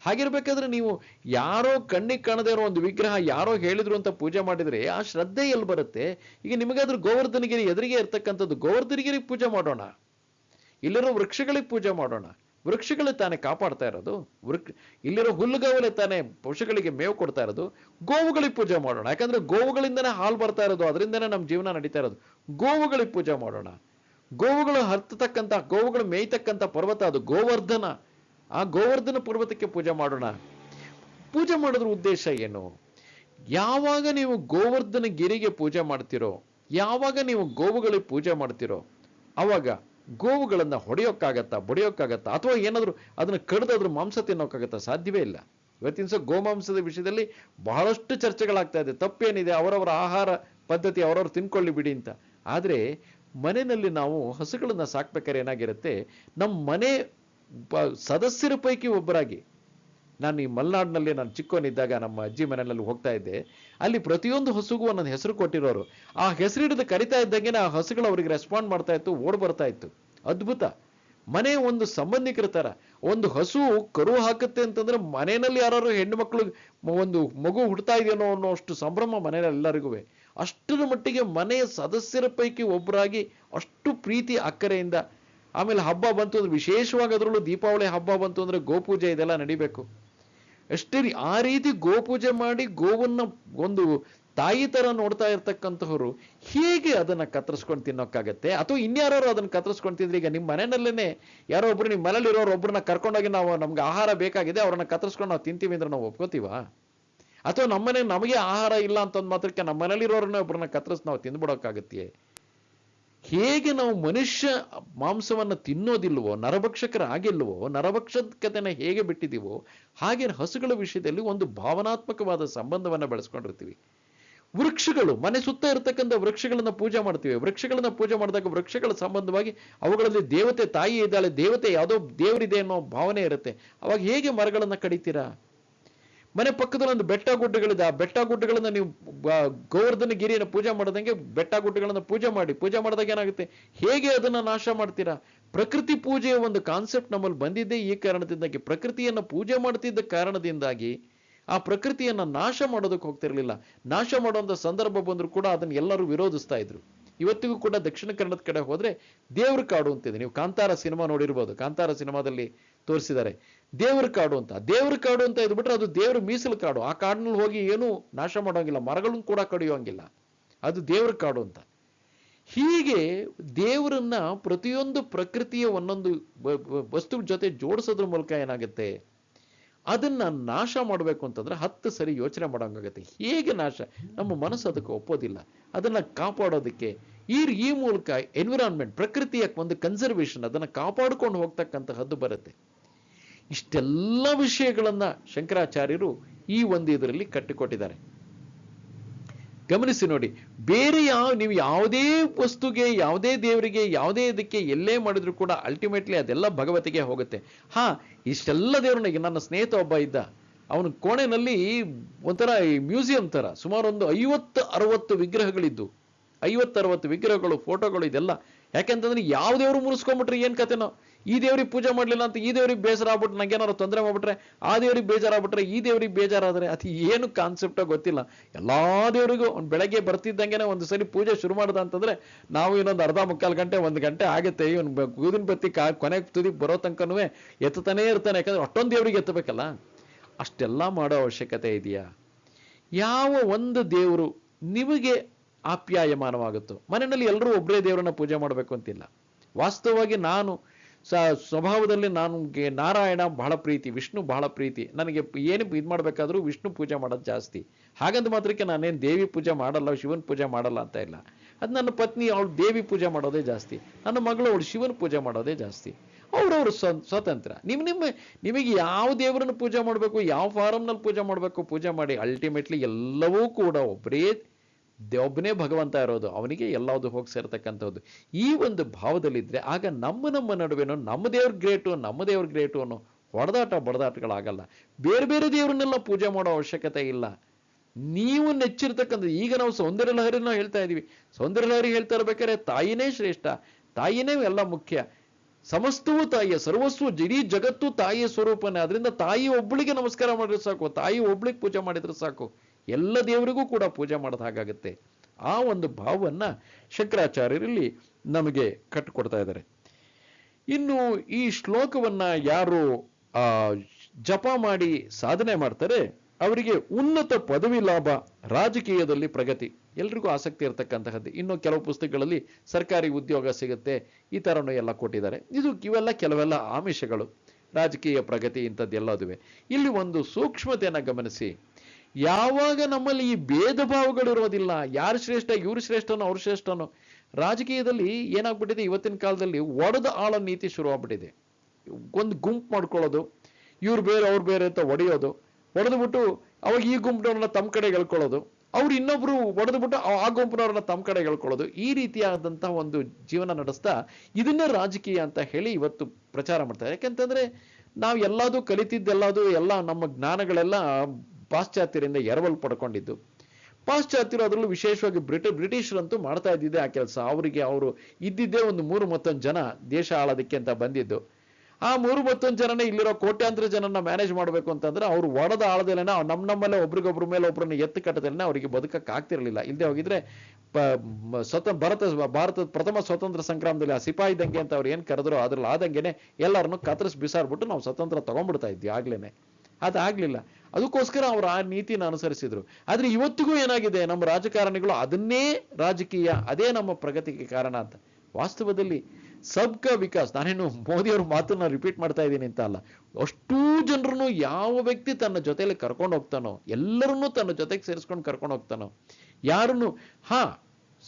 ಹಾಗಿರ್ಬೇಕಾದ್ರೆ ನೀವು ಯಾರೋ ಕಣ್ಣಿಗೆ ಕಾಣದೇ ಇರೋ ಒಂದು ವಿಗ್ರಹ ಯಾರೋ ಹೇಳಿದ್ರು ಅಂತ ಪೂಜೆ ಮಾಡಿದ್ರೆ ಆ ಶ್ರದ್ಧೆ ಎಲ್ಲಿ ಬರುತ್ತೆ? ಈಗ ನಿಮಗಾದ್ರೂ ಗೋವರ್ಧನಗಿರಿ ಎದುರಿಗೆ ಇರ್ತಕ್ಕಂಥದ್ದು ಗೋವರ್ಧನಗಿರಿಗೆ ಪೂಜೆ ಮಾಡೋಣ. ಇಲ್ಲಿರೋ ವೃಕ್ಷಗಳಿಗೆ ಪೂಜೆ ಮಾಡೋಣ. ವೃಕ್ಷಗಳು ತಾನೇ ಕಾಪಾಡ್ತಾ ಇರೋದು. ವೃಕ್ ಇಲ್ಲಿರೋ ಹುಲ್ಲುಗಾವಲೆ ತಾನೇ ಪಶುಗಳಿಗೆ ಮೇವು ಕೊಡ್ತಾ ಇರೋದು. ಗೋವುಗಳಿಗೆ ಪೂಜೆ ಮಾಡೋಣ. ಯಾಕಂದ್ರೆ ಗೋವುಗಳಿಂದನೇ ಹಾಲು ಬರ್ತಾ ಇರೋದು, ಅದರಿಂದನೇ ನಮ್ಮ ಜೀವನ ನಡೀತಾ ಇರೋದು. ಗೋವುಗಳಿಗೆ ಪೂಜೆ ಮಾಡೋಣ. ಗೋವುಗಳು ಹರ್ತತಕ್ಕಂಥ, ಗೋವುಗಳು ಮೇಯ್ತಕ್ಕಂಥ ಪರ್ವತ ಅದು ಗೋವರ್ಧನ. ಆ ಗೋವರ್ಧನ ಪರ್ವತಕ್ಕೆ ಪೂಜೆ ಮಾಡೋಣ. ಪೂಜೆ ಮಾಡೋದ್ರ ಉದ್ದೇಶ ಏನು? ಯಾವಾಗ ನೀವು ಗೋವರ್ಧನ ಗಿರಿಗೆ ಪೂಜೆ ಮಾಡ್ತಿರೋ, ಯಾವಾಗ ನೀವು ಗೋವುಗಳಿಗೆ ಪೂಜೆ ಮಾಡ್ತಿರೋ, ಅವಾಗ ಗೋವುಗಳನ್ನ ಹೊಡೆಯೋಕ್ಕಾಗತ್ತಾ, ಬಡಿಯೋಕ್ಕಾಗತ್ತಾ, ಅಥವಾ ಏನಾದರೂ ಅದನ್ನ ಕಡ್ದಾದ್ರೂ ಮಾಂಸ ತಿನ್ನೋಕ್ಕಾಗತ್ತಾ ಸಾಧ್ಯವೇ ಇಲ್ಲ. ಇವತ್ತಿನ ಸಹ ಗೋಮಾಂಸದ ವಿಷಯದಲ್ಲಿ ಬಹಳಷ್ಟು ಚರ್ಚೆಗಳಾಗ್ತಾ ಇದೆ. ತಪ್ಪೇನಿದೆ, ಅವರವರ ಆಹಾರ ಪದ್ಧತಿ ಅವರವ್ರು ತಿನ್ಕೊಳ್ಳಿ ಬಿಡಿ ಅಂತ. ಆದ್ರೆ ಮನೆಯಲ್ಲಿ ನಾವು ಹಸುಗಳನ್ನ ಸಾಕ್ಬೇಕಾದ್ರೆ ಏನಾಗಿರುತ್ತೆ? ನಮ್ಮ ಮನೆ ಸದಸ್ಯರ ಪೈಕಿ ಒಬ್ಬರಾಗಿ. ನಾನು ಈ ಮಲೆನಾಡಿನಲ್ಲಿ ನಾನು ಚಿಕ್ಕವನಿದ್ದಾಗ ನಮ್ಮ ಅಜ್ಜಿ ಮನೆಯಲ್ಲಿ ಹೋಗ್ತಾ ಇದ್ದೆ. ಅಲ್ಲಿ ಪ್ರತಿಯೊಂದು ಹಸುಗೂ ಒಂದೊಂದು ಹೆಸರು ಕೊಟ್ಟಿರೋರು. ಆ ಹೆಸರಿಡಿದು ಕರಿತಾ ಇದ್ದಂಗೆ ಆ ಹಸುಗಳು ಅವರಿಗೆ ರೆಸ್ಪಾಂಡ್ ಮಾಡ್ತಾ ಇತ್ತು, ಓಡ್ ಬರ್ತಾ ಇತ್ತು. ಅದ್ಭುತ. ಮನೆ ಒಂದು ಸಂಬಂಧಿಕರ ತರ. ಒಂದು ಹಸು ಕರು ಹಾಕುತ್ತೆ ಅಂತಂದ್ರೆ ಮನೆಯಲ್ಲಿ ಯಾರು ಹೆಣ್ಣು ಮಕ್ಕಳು ಒಂದು ಮಗು ಹುಡ್ತಾ ಇದೆಯೋ ಅನ್ನೋ ಅಷ್ಟು ಸಂಭ್ರಮ ಮನೆಯಲ್ಲಿ ಎಲ್ಲರಿಗೂ. ಅಷ್ಟರ ಮಟ್ಟಿಗೆ ಮನೆಯ ಸದಸ್ಯರ ಪೈಕಿ ಒಬ್ಬರಾಗಿ ಅಷ್ಟು ಪ್ರೀತಿ ಅಕ್ಕರೆಯಿಂದ ಆಮೇಲೆ ಹಬ್ಬ ಬಂತು ಅಂದ್ರೆ ವಿಶೇಷವಾಗಿ ಅದರಲ್ಲೂ ದೀಪಾವಳಿ ಹಬ್ಬ ಬಂತು ಅಂದ್ರೆ ಗೋಪೂಜೆ ಇದೆಲ್ಲ ನಡಿಬೇಕು. ಅಷ್ಟೇ ಆ ರೀತಿ ಗೋಪೂಜೆ ಮಾಡಿ ಗೋವನ್ನ ಒಂದು ತಾಯಿ ತರ ನೋಡ್ತಾ ಇರ್ತಕ್ಕಂಥವ್ರು ಹೇಗೆ ಅದನ್ನ ಕತ್ತರಿಸ್ಕೊಂಡು ತಿನ್ನೋಕ್ಕಾಗತ್ತೆ? ಅಥವಾ ಇನ್ಯಾರು ಅದನ್ನ ಕತ್ತರಿಸ್ಕೊಂಡು ತಿಂದ್ರೆ ಈಗ ನಿಮ್ಮ ಮನೆಯಲ್ಲೇನೆ ಯಾರೋ ಒಬ್ರು ನಿಮ್ಮ ಮನೇಲಿರೋರು ಒಬ್ಬರನ್ನ ಕರ್ಕೊಂಡೋಗಿ ನಾವು ನಮ್ಗೆ ಆಹಾರ ಬೇಕಾಗಿದೆ, ಅವ್ರನ್ನ ಕತ್ತರಿಸ್ಕೊಂಡು ನಾವು ತಿಂತೀವಿ ಅಂದ್ರೆ ನಾವು ಒಪ್ಕೋತೀವಾ? ಅಥವಾ ನಮ್ಮನೆ ನಮಗೆ ಆಹಾರ ಇಲ್ಲ ಅಂತ ಮಾತ್ರಕ್ಕೆ ನಮ್ಮ ಮನೇಲಿರೋರನ್ನ ಒಬ್ಬರನ್ನ ಕತ್ತರಿಸ್ ನಾವು ತಿಂದ್ಬಿಡೋಕ್ಕಾಗತ್ತೆಯೇ ಹೇಗೆ ನಾವು ಮನುಷ್ಯ ಮಾಂಸವನ್ನು ತಿನ್ನೋದಿಲ್ವೋ, ನರಭಕ್ಷಕರ ಆಗಿಲ್ವೋ, ನರಭಕ್ಷಕತೆನ ಹೇಗೆ ಬಿಟ್ಟಿದೀವೋ, ಹಾಗೆ ಹಸುಗಳ ವಿಷಯದಲ್ಲಿ ಒಂದು ಭಾವನಾತ್ಮಕವಾದ ಸಂಬಂಧವನ್ನು ಬೆಳೆಸ್ಕೊಂಡಿರ್ತೀವಿ. ವೃಕ್ಷಗಳು, ಮನೆ ಸುತ್ತ ಇರತಕ್ಕಂಥ ವೃಕ್ಷಗಳನ್ನ ಪೂಜೆ ಮಾಡ್ತೀವಿ. ವೃಕ್ಷಗಳನ್ನ ಪೂಜೆ ಮಾಡಿದಾಗ ವೃಕ್ಷಗಳ ಸಂಬಂಧವಾಗಿ ಅವುಗಳಲ್ಲಿ ದೇವತೆ ತಾಯಿ ಇದ್ದಾಳೆ, ದೇವತೆ ಯಾವುದೋ ದೇವರಿದೆ ಅನ್ನೋ ಭಾವನೆ ಇರುತ್ತೆ. ಅವಾಗ ಹೇಗೆ ಮರಗಳನ್ನ ಕಡಿತೀರಾ? ಮನೆ ಪಕ್ಕದಲ್ಲಿ ಒಂದು ಬೆಟ್ಟ ಗುಡ್ಡಗಳಿದೆ. ಆ ಬೆಟ್ಟ ಗುಡ್ಡಗಳನ್ನ ನೀವು ಗೋವರ್ಧನ ಗಿರಿಯನ್ನು ಪೂಜೆ ಮಾಡದಂಗೆ ಬೆಟ್ಟ ಗುಡ್ಡಗಳನ್ನ ಪೂಜೆ ಮಾಡಿ. ಪೂಜೆ ಮಾಡಿದಾಗ ಏನಾಗುತ್ತೆ? ಹೇಗೆ ಅದನ್ನ ನಾಶ ಮಾಡ್ತೀರಾ? ಪ್ರಕೃತಿ ಪೂಜೆಯ ಒಂದು ಕಾನ್ಸೆಪ್ಟ್ ನಮ್ಮಲ್ಲಿ ಬಂದಿದ್ದೇ ಈ ಕಾರಣದಿಂದಾಗಿ. ಪ್ರಕೃತಿಯನ್ನ ಪೂಜೆ ಮಾಡ್ತಿದ್ದ ಕಾರಣದಿಂದಾಗಿ ಆ ಪ್ರಕೃತಿಯನ್ನ ನಾಶ ಮಾಡೋದಕ್ಕೆ ಹೋಗ್ತಿರ್ಲಿಲ್ಲ. ನಾಶ ಮಾಡುವಂತ ಸಂದರ್ಭ ಬಂದರೂ ಕೂಡ ಅದನ್ನ ಎಲ್ಲರೂ ವಿರೋಧಿಸ್ತಾ ಇದ್ರು. ಇವತ್ತಿಗೂ ಕೂಡ ದಕ್ಷಿಣ ಕನ್ನಡದ ಕಡೆ ಹೋದರೆ ದೇವ್ರ ಕಾಡು ಅಂತಿದೆ. ನೀವು ಕಾಂತಾರ ಸಿನಿಮಾ ನೋಡಿರ್ಬೋದು. ಕಾಂತಾರ ಸಿನಿಮಾದಲ್ಲಿ ತೋರಿಸಿದ್ದಾರೆ. ದೇವ್ರ ಕಾಡು ಅಂತ. ದೇವ್ರ ಕಾಡು ಅಂತ ಇದ್ಬಿಟ್ರೆ ಅದು ದೇವ್ರ ಮೀಸಲು ಕಾಡು. ಆ ಕಾಡಿನಲ್ಲಿ ಹೋಗಿ ಏನು ನಾಶ ಮಾಡೋಂಗಿಲ್ಲ. ಮರಗಳನ್ನು ಕೂಡ ಕಡಿಯೋಂಗಿಲ್ಲ. ಅದು ದೇವ್ರ ಕಾಡು ಅಂತ. ಹೀಗೆ ದೇವರನ್ನ ಪ್ರತಿಯೊಂದು ಪ್ರಕೃತಿಯ ಒಂದೊಂದು ವಸ್ತು ಜೊತೆ ಜೋಡಿಸೋದ್ರ ಮೂಲಕ ಏನಾಗುತ್ತೆ? ಅದನ್ನ ನಾಶ ಮಾಡಬೇಕು ಅಂತಂದ್ರೆ ಹತ್ತು ಸರಿ ಯೋಚನೆ ಮಾಡೋಂಗಾಗತ್ತೆ. ಹೇಗೆ ನಾಶ? ನಮ್ಮ ಮನಸ್ಸು ಅದಕ್ಕೆ ಒಪ್ಪೋದಿಲ್ಲ. ಅದನ್ನ ಕಾಪಾಡೋದಕ್ಕೆ ಈ ಈ ಮೂಲಕ ಎನ್ವಿರಾನ್ಮೆಂಟ್ ಪ್ರಕೃತಿಯ ಒಂದು ಕನ್ಸರ್ವೇಷನ್ ಅದನ್ನ ಕಾಪಾಡ್ಕೊಂಡು ಹೋಗ್ತಕ್ಕಂತಹದ್ದು ಬರುತ್ತೆ. ಇಷ್ಟೆಲ್ಲ ವಿಷಯಗಳನ್ನ ಶಂಕರಾಚಾರ್ಯರು ಈ ಒಂದು ಇದರಲ್ಲಿ ಕಟ್ಟಿಕೊಟ್ಟಿದ್ದಾರೆ. ಗಮನಿಸಿ ನೋಡಿ, ಬೇರೆ ಯಾವ, ನೀವು ಯಾವುದೇ ವಸ್ತುಗೆ, ಯಾವುದೇ ದೇವರಿಗೆ, ಯಾವುದೇ ಇದಕ್ಕೆ ಎಲ್ಲೇ ಮಾಡಿದ್ರು ಕೂಡ ಅಲ್ಟಿಮೇಟ್ಲಿ ಅದೆಲ್ಲ ಭಗವತಿಗೆ ಹೋಗುತ್ತೆ. ಹಾ, ಇಷ್ಟೆಲ್ಲ ದೇವ್ರನ್ನ ನನ್ನ ಸ್ನೇಹಿತ ಒಬ್ಬ ಇದ್ದ, ಅವನ ಕೋಣೆನಲ್ಲಿ ಒಂಥರ ಈ ಮ್ಯೂಸಿಯಂ ತರ ಸುಮಾರು ಒಂದು ಐವತ್ತು, ಅರವತ್ತು ವಿಗ್ರಹಗಳಿದ್ದು. ಐವತ್ತು ಅರವತ್ತು ವಿಗ್ರಹಗಳು, ಫೋಟೋಗಳು ಇದೆಲ್ಲ. ಯಾಕೆಂತಂದ್ರೆ ಯಾವ ದೇವ್ರು ಮುನಿಸ್ಕೊಂಡ್ಬಿಟ್ರೆ ಏನ್ ಕತೆನೋ ಈ ದೇವ್ರಿಗೆ ಪೂಜೆ ಮಾಡ್ಲಿಲ್ಲ ಅಂತ ಈ ದೇವ್ರಿಗೆ ಬೇಸರ ಆಗ್ಬಿಟ್ಟು ನಂಗೆ ಏನಾರು ತೊಂದರೆ ಮಾಡ್ಬಿಟ್ರೆ, ಆ ದೇವ್ರಿಗೆ ಬೇಜಾರಾಗ್ಬಿಟ್ರೆ ಈ ದೇವ್ರಿಗೆ ಬೇಜಾರಾದ್ರೆ ಅದು ಏನು ಕಾನ್ಸೆಪ್ಟೋ ಗೊತ್ತಿಲ್ಲ. ಎಲ್ಲಾ ದೇವರಿಗೂ ಅವ್ನು ಬೆಳಗ್ಗೆ ಬರ್ತಿದ್ದಂಗೆನೆ ಒಂದು ಸರಿ ಪೂಜೆ ಶುರು ಮಾಡ್ದ ಅಂತಂದ್ರೆ ನಾವು ಇನ್ನೊಂದು ಅರ್ಧ ಮುಕ್ಕಾಲು ಗಂಟೆ, ಒಂದು ಗಂಟೆ ಆಗುತ್ತೆ. ಇವನು ಕೂದಿನ ಬತ್ತಿ ಕಾ ಕೊನೆಗೆ ತುದಿ ಬರೋ ತನಕನೂ ಎತ್ತತಾನೇ ಇರ್ತಾನೆ. ಯಾಕಂದ್ರೆ ಅಷ್ಟೊಂದು ದೇವ್ರಿಗೆ ಎತ್ತಬೇಕಲ್ಲ? ಅಷ್ಟೆಲ್ಲ ಮಾಡೋ ಅವಶ್ಯಕತೆ ಇದೆಯಾ? ಯಾವ ಒಂದು ದೇವರು ನಿಮಗೆ ಆಪ್ಯಾಯಮಾನವಾಗುತ್ತೋ ಮನೆಯಲ್ಲಿ ಎಲ್ಲರೂ ಒಬ್ಬರೇ ದೇವರನ್ನ ಪೂಜೆ ಮಾಡಬೇಕು ಅಂತಿಲ್ಲ. ವಾಸ್ತವವಾಗಿ ನಾನು ಸ, ಸ್ವಭಾವದಲ್ಲಿ ನನಗೆ ನಾರಾಯಣ ಬಹಳ ಪ್ರೀತಿ, ವಿಷ್ಣು ಬಹಳ ಪ್ರೀತಿ. ನನಗೆ ಏನು ಇದು ಮಾಡಬೇಕಾದ್ರೂ ವಿಷ್ಣು ಪೂಜೆ ಮಾಡೋದು ಜಾಸ್ತಿ. ಹಾಗಂತ ಮಾತ್ರಕ್ಕೆ ನಾನೇನು ದೇವಿ ಪೂಜೆ ಮಾಡಲ್ಲ, ಶಿವನ ಪೂಜೆ ಮಾಡಲ್ಲ ಅಂತ ಇಲ್ಲ. ಅದು ನನ್ನ ಪತ್ನಿ, ಅವಳು ದೇವಿ ಪೂಜೆ ಮಾಡೋದೇ ಜಾಸ್ತಿ. ನನ್ನ ಮಗಳು, ಅವಳು ಶಿವನ ಪೂಜೆ ಮಾಡೋದೇ ಜಾಸ್ತಿ. ಅವರವರು ಸ್ವ, ಸ್ವತಂತ್ರ. ನಿಮ್ಮ ನಿಮ್ಮ, ನಿಮಗೆ ಯಾವ ದೇವರನ್ನು ಪೂಜೆ ಮಾಡಬೇಕು, ಯಾವ ಫಾರಮ್ನಲ್ಲಿ ಪೂಜೆ ಮಾಡಬೇಕು, ಪೂಜೆ ಮಾಡಿ ಅಲ್ಟಿಮೇಟ್ಲಿ ಎಲ್ಲವೂ ಕೂಡ ಒಬ್ಬರೇ ಒಬ್ಬನೇ ಭಗವಂತ ಇರೋದು, ಅವನಿಗೆ ಎಲ್ಲವುದು ಹೋಗಿ ಸೇರ್ತಕ್ಕಂಥದ್ದು ಈ ಒಂದು ಭಾವದಲ್ಲಿದ್ದರೆ ಆಗ ನಮ್ಮ ನಮ್ಮ ನಡುವೆನೋ ನಮ್ಮ ದೇವ್ರ ಗ್ರೇಟು ನಮ್ಮ ದೇವ್ರ ಗ್ರೇಟು ಅನ್ನೋ ಹೊಡೆದಾಟ ಬಡದಾಟಗಳಾಗಲ್ಲ. ಬೇರೆ ಬೇರೆ ದೇವರನ್ನೆಲ್ಲ ಪೂಜೆ ಮಾಡೋ ಅವಶ್ಯಕತೆ ಇಲ್ಲ. ನೀವು ನೆಚ್ಚಿರ್ತಕ್ಕಂಥ, ಈಗ ನಾವು ಸೌಂದರ್ಯ ಲಹರಿನ ಹೇಳ್ತಾ ಇದ್ದೀವಿ ಸೌಂದರ್ಯ ಲಹರಿ ಹೇಳ್ತಾ ಇರ್ಬೇಕಾದ್ರೆ ತಾಯಿನೇ ಶ್ರೇಷ್ಠ, ತಾಯಿನೇ ಎಲ್ಲ ಮುಖ್ಯ. ಸಮಸ್ತವೂ ತಾಯಿಯ, ಸರ್ವಸ್ವ, ಇಡೀ ಜಗತ್ತು ತಾಯಿಯ ಸ್ವರೂಪನೇ. ಅದರಿಂದ ತಾಯಿ ಒಬ್ಬಳಿಗೆ ನಮಸ್ಕಾರ ಮಾಡಿದ್ರೆ ಸಾಕು, ತಾಯಿ ಒಬ್ಳಿಗೆ ಪೂಜೆ ಮಾಡಿದ್ರೆ ಸಾಕು. ಎಲ್ಲ ದೇವರಿಗೂ ಕೂಡ ಪೂಜೆ ಮಾಡೋದು ಹಾಗಾಗುತ್ತೆ. ಆ ಒಂದು ಭಾವವನ್ನ ಶಂಕರಾಚಾರ್ಯರಲ್ಲಿ ನಮಗೆ ಕಟ್ಟಿಕೊಡ್ತಾ ಇದ್ದಾರೆ. ಇನ್ನು ಈ ಶ್ಲೋಕವನ್ನ ಯಾರು ಜಪ ಮಾಡಿ ಸಾಧನೆ ಮಾಡ್ತಾರೆ, ಅವರಿಗೆ ಉನ್ನತ ಪದವಿ ಲಾಭ ರಾಜಕೀಯದಲ್ಲಿ ಪ್ರಗತಿ. ಎಲ್ರಿಗೂ ಆಸಕ್ತಿ ಇರತಕ್ಕಂತಹದ್ದು. ಇನ್ನು ಕೆಲವು ಪುಸ್ತಕಗಳಲ್ಲಿ ಸರ್ಕಾರಿ ಉದ್ಯೋಗ ಸಿಗುತ್ತೆ, ಈ ಥರನೂ ಎಲ್ಲ ಕೊಟ್ಟಿದ್ದಾರೆ. ಇದು ಇವೆಲ್ಲ ಕೆಲವೆಲ್ಲ ಆಮಿಷಗಳು. ರಾಜಕೀಯ ಪ್ರಗತಿ ಇಂಥದ್ದೆಲ್ಲದುವೆ ಇಲ್ಲಿ ಒಂದು ಸೂಕ್ಷ್ಮತೆಯನ್ನು ಗಮನಿಸಿ. ಯಾವಾಗ ನಮ್ಮಲ್ಲಿ ಈ ಭೇದ ಭಾವಗಳು ಇರೋದಿಲ್ಲ ಯಾರು ಶ್ರೇಷ್ಠ, ಇವ್ರು ಶ್ರೇಷ್ಠನೋ, ಅವ್ರು ಶ್ರೇಷ್ಠನೋ, ರಾಜಕೀಯದಲ್ಲಿ ಏನಾಗ್ಬಿಟ್ಟಿದೆ, ಇವತ್ತಿನ ಕಾಲದಲ್ಲಿ ಒಡೆದ ಆಳ ನೀತಿ ಶುರು ಆಗ್ಬಿಟ್ಟಿದೆ ಒಂದು ಗುಂಪು ಮಾಡ್ಕೊಳ್ಳೋದು, ಇವ್ರು ಬೇರೆ, ಅವ್ರು ಬೇರೆ ಅಂತ ಒಡೆಯೋದು ಹೊಡೆದ್ಬಿಟ್ಟು ಅವಾಗ ಈ ಗುಂಪಿನವ್ರನ್ನ ತಮ್ಮ ಕಡೆ ಹೇಳ್ಕೊಳ್ಳೋದು ಅವ್ರು ಇನ್ನೊಬ್ರು ಒಡೆದುಬಿಟ್ಟು ಆ- ಆ ಗುಂಪಿನವ್ರನ್ನ ತಮ್ಮ ಕಡೆ ಹೇಳ್ಕೊಳ್ಳೋದು ಈ ರೀತಿಯಾದಂತಹ ಒಂದು ಜೀವನ ನಡೆಸ್ತಾ ಇದನ್ನೇ ರಾಜಕೀಯ ಅಂತ ಹೇಳಿ ಇವತ್ತು ಪ್ರಚಾರ ಮಾಡ್ತಾರೆ. ಯಾಕೆಂತಂದ್ರೆ, ನಾವು ಎಲ್ಲದೂ ಕಲಿತಿದ್ದೆಲ್ಲದು ಎಲ್ಲ ನಮ್ಮ ಜ್ಞಾನಗಳೆಲ್ಲ ಪಾಶ್ಚಾತ್ಯರಿಂದ ಎರವಲು ಪಡ್ಕೊಂಡಿದ್ದು ಪಾಶ್ಚಾತ್ಯರು ಅದರಲ್ಲೂ ವಿಶೇಷವಾಗಿ ಬ್ರಿಟ, ಬ್ರಿಟಿಷರಂತೂ ಮಾಡ್ತಾ ಇದ್ದಿದ್ದೆ ಆ ಕೆಲಸ. ಅವರಿಗೆ ಅವರು ಇದ್ದಿದ್ದೇ ಒಂದು ಮೂರು ಮತ್ತೊಂದು ಜನ ದೇಶ ಆಳೋದಕ್ಕೆ ಅಂತ ಬಂದಿದ್ದು. ಆ ಮೂರು ಮತ್ತೊಂದು ಜನನೇ ಇಲ್ಲಿರೋ ಕೋಟ್ಯಾಂತರ ಜನನ ಮ್ಯಾನೇಜ್ ಮಾಡಬೇಕು ಅಂತಂದ್ರೆ ಅವ್ರು ಒಡದ ಆಳದಲ್ಲೇ ನಮ್ಮ ನಮ್ಮಲ್ಲೇ ಒಬ್ರಿಗೊಬ್ರ ಮೇಲೆ ಒಬ್ರನ್ನ ಎತ್ತು ಕಟ್ಟದಲ್ಲೇ ಅವರಿಗೆ ಬದುಕಕ್ಕೆ ಆಗ್ತಿರಲಿಲ್ಲ. ಇಲ್ಲದೆ ಹೋಗಿದ್ರೆ ಸ್ವತಂತ್ರ ಭಾರತ, ಭಾರತದ ಪ್ರಥಮ ಸ್ವತಂತ್ರ ಸಂಕ್ರಾಮದಲ್ಲಿ ಆ ಸಿಪಾಯಿ ದಂಗೆ ಅಂತ ಅವ್ರು ಏನು ಕರೆದ್ರು ಅದ್ರಲ್ಲಿ ಆದಂಗೆನೆ ಎಲ್ಲರನ್ನು ಕತ್ತರಿಸಿ ಬಿಸಾಡ್ಬಿಟ್ಟು ನಾವು ಸ್ವತಂತ್ರ ತಗೊಂಡ್ಬಿಡ್ತಾ ಇದ್ವಿ ಆಗ್ಲೇನೆ. ಅದಾಗ್ಲಿಲ್ಲ. ಅದಕ್ಕೋಸ್ಕರ ಅವರು ಆ ನೀತಿನ ಅನುಸರಿಸಿದ್ರು. ಆದ್ರೆ ಇವತ್ತಿಗೂ ಏನಾಗಿದೆ? ನಮ್ಮ ರಾಜಕಾರಣಿಗಳು ಅದನ್ನೇ ರಾಜಕೀಯ, ಅದೇ ನಮ್ಮ ಪ್ರಗತಿಗೆ ಕಾರಣ ಅಂತ. ವಾಸ್ತವದಲ್ಲಿ ಸಬ್ಕ ವಿಕಾಸ್ ನಾನೇನು ಮೋದಿಯವ್ರ ಮಾತನ್ನ ರಿಪೀಟ್ ಮಾಡ್ತಾ ಇದ್ದೀನಿ ಅಂತ ಅಲ್ಲ. ಅಷ್ಟೂ ಜನರನ್ನು ಯಾವ ವ್ಯಕ್ತಿ ತನ್ನ ಜೊತೆಯಲ್ಲಿ ಕರ್ಕೊಂಡು ಹೋಗ್ತಾನೋ, ಎಲ್ಲರನ್ನೂ ತನ್ನ ಜೊತೆಗೆ ಸೇರಿಸ್ಕೊಂಡು ಕರ್ಕೊಂಡು ಹೋಗ್ತಾನೋ, ಯಾರನ್ನು? ಹಾ,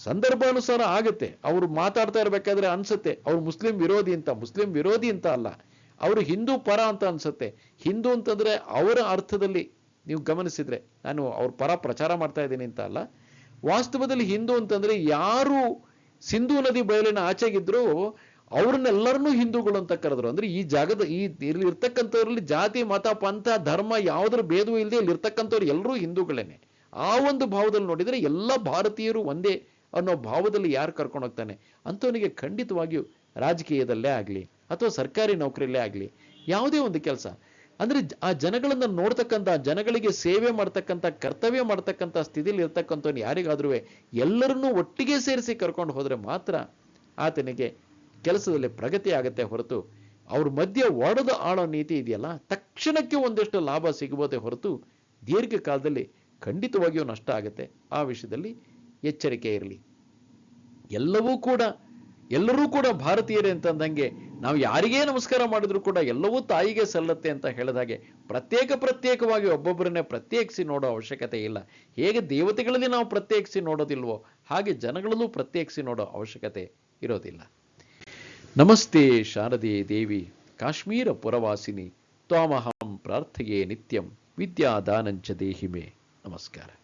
ಸಂದರ್ಭಾನುಸಾರ ಆಗುತ್ತೆ. ಅವ್ರು ಮಾತಾಡ್ತಾ ಇರ್ಬೇಕಾದ್ರೆ ಅನ್ಸುತ್ತೆ. ಅವ್ರು ಮುಸ್ಲಿಂ ವಿರೋಧಿ ಅಂತ, ಮುಸ್ಲಿಂ ವಿರೋಧಿ ಅಂತ ಅಲ್ಲ. ಅವರು ಹಿಂದೂ ಪರ ಅಂತ ಅನ್ಸುತ್ತೆ. ಹಿಂದೂ ಅಂತಂದ್ರೆ ಅವರ ಅರ್ಥದಲ್ಲಿ ನೀವು ಗಮನಿಸಿದ್ರೆ, ನಾನು ಅವ್ರ ಪರ ಪ್ರಚಾರ ಮಾಡ್ತಾ ಇದ್ದೀನಿ ಅಂತ ಅಲ್ಲ. ವಾಸ್ತವದಲ್ಲಿ ಹಿಂದೂ ಅಂತಂದ್ರೆ ಯಾರು ಸಿಂಧೂ ನದಿ ಬಯಲಿನ ಆಚೆಗಿದ್ರು ಅವ್ರನ್ನೆಲ್ಲರನ್ನೂ ಹಿಂದೂಗಳು ಅಂತ ಕರೆದ್ರು. ಅಂದ್ರೆ ಈ ಜಾಗದ, ಈ ಇಲ್ಲಿ ಇರ್ತಕ್ಕಂಥವ್ರಲ್ಲಿ ಜಾತಿ, ಮತ, ಪಂಥ, ಧರ್ಮ ಯಾವುದ್ರ ಭೇದವೂ ಇಲ್ಲದೆ ಇಲ್ಲಿ ಇರ್ತಕ್ಕಂಥವ್ರು ಎಲ್ಲರೂ ಹಿಂದೂಗಳೇನೆ. ಆ ಒಂದು ಭಾವದಲ್ಲಿ ನೋಡಿದ್ರೆ ಎಲ್ಲ ಭಾರತೀಯರು ಒಂದೇ ಅನ್ನೋ ಭಾವದಲ್ಲಿ ಯಾರು ಕರ್ಕೊಂಡು ಹೋಗ್ತಾನೆ? ಅಂಥವನಿಗೆ ಖಂಡಿತವಾಗಿಯೂ ರಾಜಕೀಯದಲ್ಲೇ ಆಗ್ಲಿ. ಅಥವಾ ಸರ್ಕಾರಿ ನೌಕರಿಯಲ್ಲೇ ಆಗಲಿ, ಯಾವುದೇ ಒಂದು ಕೆಲಸ. ಅಂದ್ರೆ ಆ ಜನಗಳನ್ನು ನೋಡ್ತಕ್ಕಂಥ, ಜನಗಳಿಗೆ ಸೇವೆ ಮಾಡ್ತಕ್ಕಂಥ, ಕರ್ತವ್ಯ ಮಾಡ್ತಕ್ಕಂಥ ಸ್ಥಿತಿಲಿ ಇರ್ತಕ್ಕಂಥವ್ನು ಯಾರಿಗಾದ್ರೂ ಎಲ್ಲರನ್ನೂ ಒಟ್ಟಿಗೆ ಸೇರಿಸಿ ಕರ್ಕೊಂಡು ಹೋದರೆ ಮಾತ್ರ ಆತನಿಗೆ ಕೆಲಸದಲ್ಲಿ ಪ್ರಗತಿ ಆಗುತ್ತೆ ಹೊರತು, ಅವ್ರ ಮಧ್ಯೆ ಒಡೆದು ಆಳೋ ನೀತಿ ಇದೆಯಲ್ಲ, ತಕ್ಷಣಕ್ಕೆ ಒಂದಷ್ಟು ಲಾಭ ಸಿಗಬಹುದೇ ಹೊರತು ದೀರ್ಘಕಾಲದಲ್ಲಿ ಖಂಡಿತವಾಗಿಯೂ ನಷ್ಟ ಆಗುತ್ತೆ. ಆ ವಿಷಯದಲ್ಲಿ ಎಚ್ಚರಿಕೆ ಇರಲಿ. ಎಲ್ಲವೂ ಕೂಡ ಎಲ್ಲರೂ ಕೂಡ ಭಾರತೀಯರೇ ಅಂತಂದಂಗೆ ನಾವು ಯಾರಿಗೇ ನಮಸ್ಕಾರ ಮಾಡಿದ್ರು ಕೂಡ ಎಲ್ಲವೂ ತಾಯಿಗೆ ಸಲ್ಲತ್ತೆ ಅಂತ ಹೇಳಿದ ಹಾಗೆ ಪ್ರತ್ಯೇಕ ಪ್ರತ್ಯೇಕವಾಗಿ ಒಬ್ಬೊಬ್ಬರನ್ನೇ ಪ್ರತ್ಯೇಕಿಸಿ ನೋಡೋ ಅವಶ್ಯಕತೆ ಇಲ್ಲ. ಹೇಗೆ ದೇವತೆಗಳಲ್ಲಿ ನಾವು ಪ್ರತ್ಯೇಕಿಸಿ ನೋಡೋದಿಲ್ವೋ ಹಾಗೆ ಜನಗಳಲ್ಲೂ ಪ್ರತ್ಯೇಕಿಸಿ ನೋಡೋ ಅವಶ್ಯಕತೆ ಇರೋದಿಲ್ಲ. ನಮಸ್ತೆ ಶಾರದೇ ದೇವಿ, ಕಾಶ್ಮೀರ ಪುರವಾಸಿನಿ, ತ್ವಾಮಹಂ ಪ್ರಾರ್ಥೆಯೇ ನಿತ್ಯಂ ವಿದ್ಯಾದಾನಂಚ ದೇಹಿಮೆ. ನಮಸ್ಕಾರ.